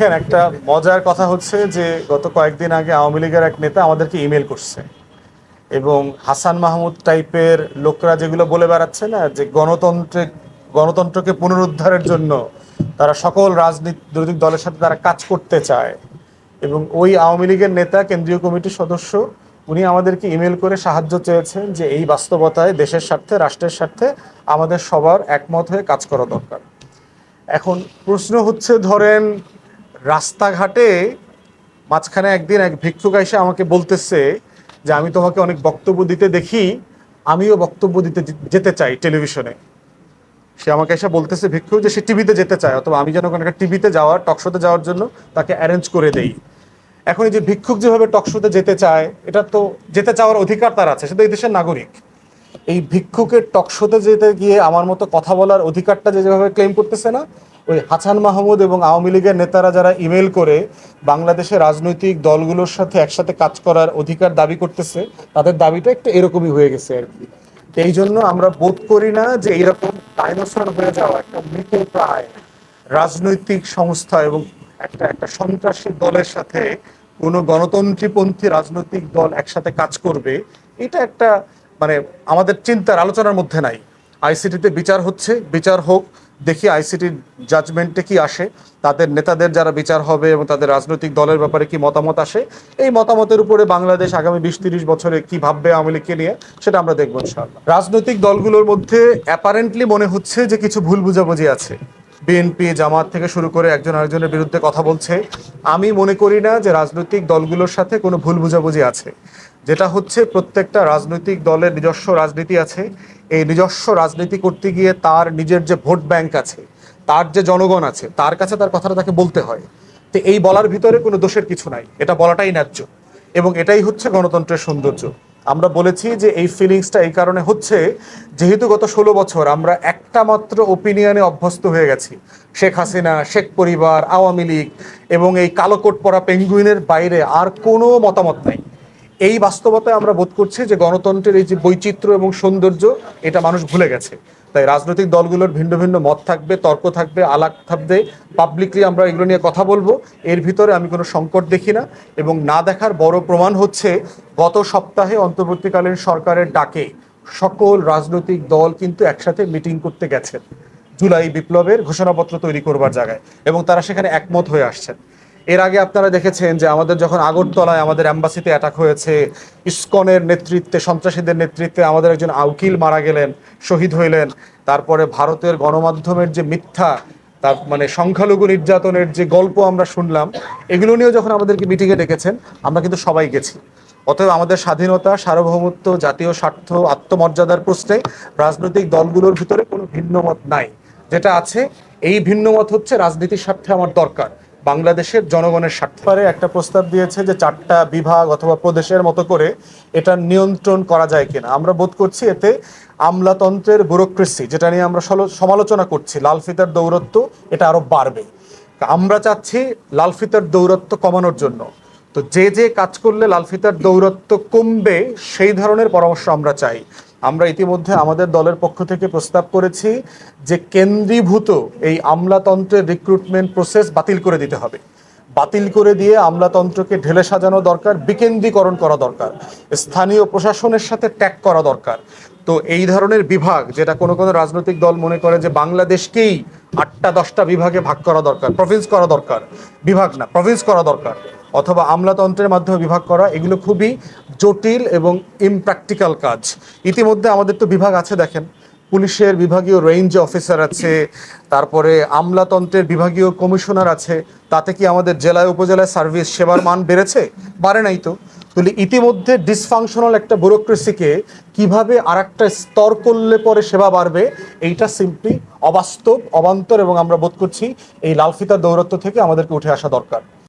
দেখেন, একটা মজার কথা হচ্ছে যে গত কয়েকদিন আগে আওয়ামী লীগের এক নেতা আমাদেরকে ইমেল করছে এবং হাসান মাহমুদ টাইপের লোকরা যেগুলো বলে বেড়াচ্ছে না, যে গণতন্ত্রে, গণতন্ত্রকে পুনরুদ্ধারের জন্য তারা সকল রাজনৈতিক দলের সাথে তারা কাজ করতে চায় এবং ওই আওয়ামী লীগের নেতা, কেন্দ্রীয় কমিটির সদস্য, উনি আমাদেরকে ইমেল করে সাহায্য চেয়েছেন যে এই বাস্তবতায় দেশের স্বার্থে, রাষ্ট্রের স্বার্থে আমাদের সবার একমত হয়ে কাজ করা দরকার। এখন প্রশ্ন হচ্ছে, ধরেন রাস্তাঘাটে মাঝখানে একদিন এক ভিক্ষুক এসে আমাকে বলতেছে যে, আমি তোমাকে অনেক বক্তব্য দিতে দেখি, আমিও বক্তব্য দিতে যেতে চাই টেলিভিশনে। সে আমাকে এসে বলতেছে, ভিক্ষুক যে সে টিভিতে যেতে চায়, অথবা আমি যেন একটা টিভিতে যাওয়ার টকশোতে যাওয়ার জন্য তাকে অ্যারেঞ্জ করে দেই। এখন এই যে ভিক্ষুক যেভাবে টকশোতে যেতে চায়, এটা তো যেতে চাওয়ার অধিকার তার আছে, সে তো এই দেশের নাগরিক। এই ভিক্ষুকের টকশোতে যেতে গিয়ে আমার মতো কথা বলার অধিকারটা যে যেভাবে ক্লেম করতেছে না ওই হাসান মাহমুদ এবং আওয়ামী লীগের নেতারা যারা ইমেল করে বাংলাদেশের রাজনৈতিক দলগুলোর সাথে একসাথে কাজ করার অধিকার দাবি করতেছে, তাদের দাবিটা একটু এরকমই হয়ে গেছে আর কি। এই জন্য আমরা বোধ করি না যে এইরকম ডাইনোসর হয়ে যাওয়া একটা মৃত প্রায় রাজনৈতিক সংস্থা এবং একটা একটা সন্ত্রাসী দলের সাথে কোনো গণতন্ত্রীপন্থী রাজনৈতিক দল একসাথে কাজ করবে, এটা একটা মানে আমাদের চিন্তার আলোচনার মধ্যে নাই। আইসিটিতে বিচার হচ্ছে, বিচার হোক দেখি আইসিটির জাজমেন্টে কি আসে, তাদের নেতাদের যারা বিচার হবে এবং তাদের রাজনৈতিক দলের ব্যাপারে কি মতামত আসে, এই মতামতের উপরে বাংলাদেশ আগামী বিশ তিরিশ বছরে কি ভাববে আওয়ামী লীগকে নিয়ে, সেটা আমরা দেখব ইনশাআল্লাহ। রাজনৈতিক দলগুলোর মধ্যে অ্যাপারেন্টলি মনে হচ্ছে যে কিছু ভুল বুঝাবুঝি আছে। বিএনপি জামাত থেকে শুরু করে একজন আরেকজনের বিরুদ্ধে কথা বলছে। আমি মনে করি না যে রাজনৈতিক দলগুলোর সাথে কোনো ভুল বুঝাবুঝি আছে। যেটা হচ্ছে প্রত্যেকটা রাজনৈতিক দলের নিজস্ব রাজনীতি আছে। এই নিজস্ব রাজনীতি করতে গিয়ে তার নিজের যে ভোট ব্যাংক আছে, তার যে জনগণ আছে, তার কাছে তার কথাটা তাকে বলতে হয়। তো এই বলার ভিতরে কোনো দোষের কিছু নাই। এটা বলাটাই ন্যায্য। এবং এটাই হচ্ছে গণতন্ত্রের সৌন্দর্য। আমরা বলেছি যে এই ফিলিংসটা এই কারণে হচ্ছে, যেহেতু গত ষোলো বছর আমরা একটা মাত্র ওপিনিয়নে অভ্যস্ত হয়ে গেছি। শেখ হাসিনা, শেখ পরিবার, আওয়ামী লীগ এবং এই কালো কোট পরা পেঙ্গুইনের বাইরে আর কোনো মতামত নাই। এই বাস্তবতায় আমরা বোধ করছি যে গণতন্ত্রের এই যে বৈচিত্র্য এবং সৌন্দর্য, এটা মানুষ ভুলে গেছে। তাই রাজনৈতিক দলগুলোর ভিন্ন ভিন্ন মত থাকবে, তর্ক থাকবে, আলাপ থাকবে। পাবলিকলি আমরা এগুলো নিয়ে কথা বলব। এর ভিতরে আমি কোনো সংকট দেখি না এবং না দেখার বড় প্রমাণ হচ্ছে, গত সপ্তাহে অন্তর্বর্তীকালীন সরকারের ডাকে সকল রাজনৈতিক দল কিন্তু একসাথে মিটিং করতে গেছেন। জুলাই বিপ্লবের ঘোষণাপত্র তৈরি করবার জায়গায় এবং তারা সেখানে একমত হয়ে আসছেন। এর আগে আপনারা দেখেছেন যে আমাদের যখন আগরতলায় আমাদের অ্যাম্বাসিতে অ্যাটাক হয়েছে, ইসকনের নেতৃত্বে, সন্ত্রাসীদের নেতৃত্বে আমাদের একজন আউকিল মারা গেলেন, শহীদ হইলেন। তারপরে ভারতের গণমাধ্যমের যে মিথ্যা, তার মানে সংখ্যালঘু নির্যাতনের যে গল্প আমরা শুনলাম, এগুলো নিয়েও যখন আমাদেরকে মিটিংয়ে ডেকেছেন, আমরা কিন্তু সবাই গেছি। অতএব আমাদের স্বাধীনতা, সার্বভৌমত্ব, জাতীয় স্বার্থ, আত্মমর্যাদার প্রশ্নে রাজনৈতিক দলগুলোর ভিতরে কোনো ভিন্নমত নাই। যেটা আছে, এই ভিন্নমত হচ্ছে রাজনীতির স্বার্থে আমার দরকার। বাংলাদেশের জনগণের স্বার্থে। একটা প্রস্তাব দিয়েছে যে চারটা বিভাগ অথবা প্রদেশের মতো করে এটা নিয়ন্ত্রণ করা যায় কিনা। আমরা বোধ করছি এতে আমলাতন্ত্রের ব্যুরোক্রেসি, যেটা নিয়ে আমরা সমালোচনা করছি, লাল ফিতার দৌরত্ব এটা আরও বাড়বে। আমরা চাচ্ছি লাল ফিতার দৌরত্ব কমানোর জন্য। তো যে যে কাজ করলে লাল ফিতার দৌরত্ব কমবে, সেই ধরনের পরামর্শ আমরা চাই। আমরা ইতিমধ্যে আমাদের দলের পক্ষ থেকে প্রস্তাব করেছি যে কেন্দ্রীভূত এই আমলাতন্ত্রের রিক্রুটমেন্ট প্রসেস বাতিল করে দিতে হবে। বাতিল করে দিয়ে আমলাতন্ত্রকে ঢেলে সাজানো দরকার, বিকেন্দ্রীকরণ করা দরকার, স্থানীয় প্রশাসনের সাথে ট্যাগ করা দরকার। তো এই ধরনের বিভাগ, যেটা কোনো কোনো রাজনৈতিক দল মনে করে যে বাংলাদেশকেই আটটা দশটা বিভাগে ভাগ করা দরকার প্রভিন্স করা দরকার, বিভাগ না প্রভিন্স করা দরকার। অথবা আমলাতন্ত্রের মাধ্যমে বিভাগ করা, এগুলো খুবই জটিল এবং ইমপ্র্যাকটিক্যাল কাজ। ইতিমধ্যে আমাদের তো বিভাগ আছে, দেখেন। পুলিশের বিভাগীয় রেঞ্জ অফিসার আছে, তারপরে আমলাতন্ত্রের বিভাগীয় কমিশনার আছে, তাতে কি আমাদের জেলায়, উপজেলায় সার্ভিস সেবার মান বেড়েছে? বাড়ে নাই তো। তাহলে ইতিমধ্যে ডিসফাংশনাল একটা ব্যুরোক্রেসিকে কীভাবে আর একটা স্তর করলে পরে সেবা বাড়বে, এইটা সিম্পলি অবাস্তব, অবান্তর এবং আমরা বোধ করছি এই লালফিতার দৌরত্ব থেকে আমাদেরকে উঠে আসা দরকার।